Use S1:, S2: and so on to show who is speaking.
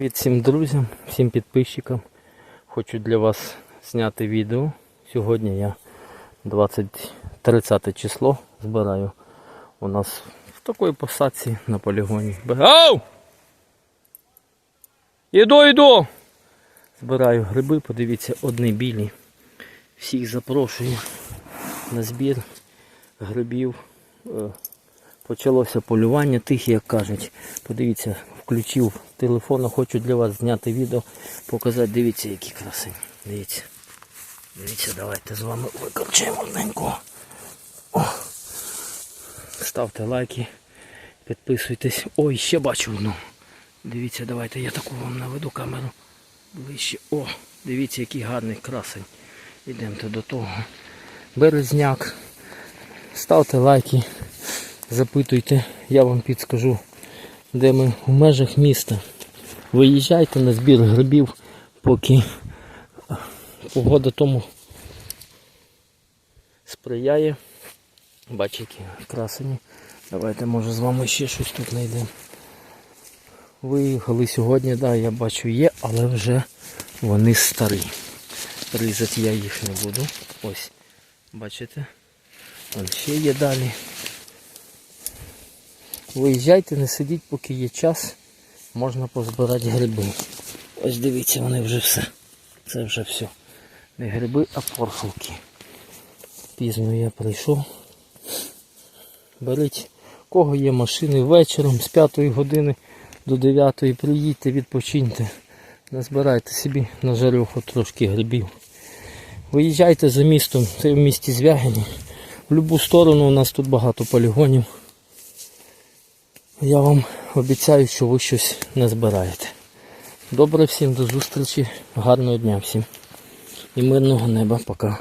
S1: Від всім друзям, всім підписчикам. Хочу для вас зняти відео. Сьогодні я 20, 30 число збираю у нас в такій посадці на полігоні. Ау! Іду, іду! Збираю гриби, подивіться, одні білі. Всіх запрошую на збір грибів. Е, Почалося полювання тихе, як кажуть. Подивіться, включив телефон, хочу для вас зняти відео, показати, дивіться, які краси. Дивіться. Дивіться, давайте з вами викорчаємо одненько. Ставте лайки, підписуйтесь. Ой, ще бачу одну. Дивіться, давайте я таку вам наведу камеру ближче. О, дивіться, який гарний красень. Ідемте до того. Березняк. Ставте лайки, запитуйте, я вам підскажу, де ми в межах міста. Виїжджайте на збір грибів, поки погода тому сприяє. Бачите, які красені. Давайте може з вами ще щось тут знайдемо. Виїхали сьогодні, да, я бачу є, але вже вони старі. Різати я їх не буду. Ось, бачите? Вон ще є далі. Виїжджайте, не сидіть, поки є час, можна позбирати гриби. Ось дивіться, вони вже все. Це вже все. Не гриби, а порхалки. Пізно я прийшов. Беріть, кого є машини вечором з 5 години до 9 приїдьте, відпочиньте. Назбирайте собі на жарюху трошки грибів. Виїжджайте за містом, це в місті Звягині. В будь-яку сторону у нас тут багато полігонів. Я вам обіцяю, що ви щось не збираєте. Добре всім, до зустрічі, гарного дня всім. І мирного неба, пока.